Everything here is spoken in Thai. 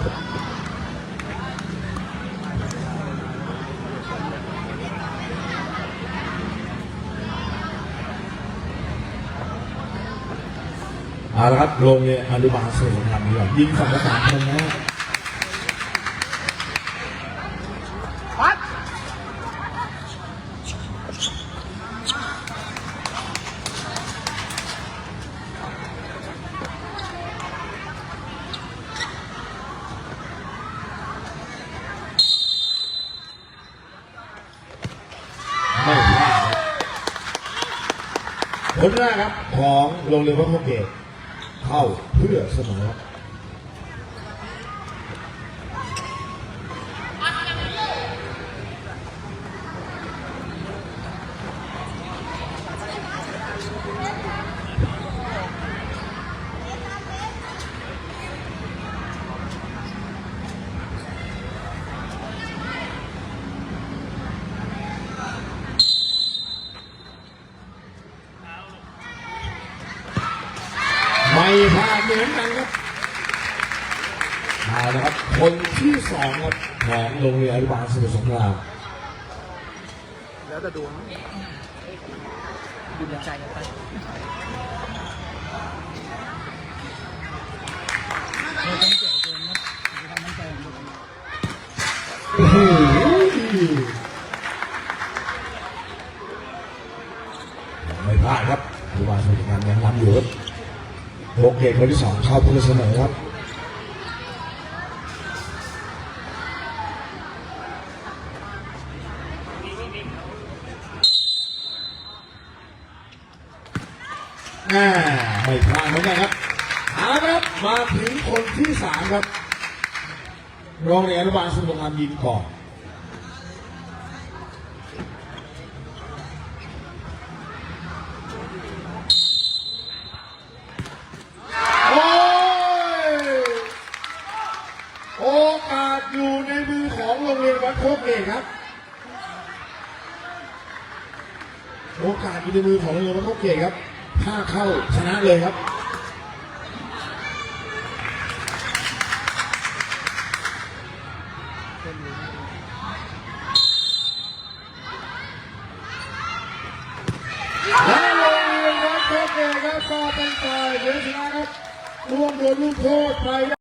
เอาละครับโรงเรียนอนุบาลสมุทรสงครามนี้ก่อนยิงฝั่งละสามคนนะ ผลแรกครับของโรงเรียนวัดพระเกศเข้าเพื่อเสมอครับ ไม่พลาดเหมือนกันครับเอาละครับ คนที่สองครับของโรงเรียนอนุบาลสมุทรสงครามแล้วแต่ดวงดูใจกันไปโอ้โหไม่พลาดครับอนุบาลสมุทรสงามยังนำอยู่ครับ โอเคคนที่สองเข้าเพื่อเสมอครับแม่ไม่พลาดเหมือนกันครับเอาละครับ มาถึงคนที่สามครับโรงเรียนอนุบาลสมุทรสงครามยิงก่อน โอ้ย โอ กาสอยู่ในมือของโรงเรียนวัดโคกเกครับ โอกาสอยู่ในมือของโรงเรียนวัดโคกเกครับ ถ้าเข้าชนะเลยครับและโรงเรียนวัดโคกเกตครับก็เป็นฝ่ายชนะครับรวมโดนลูกโทษไป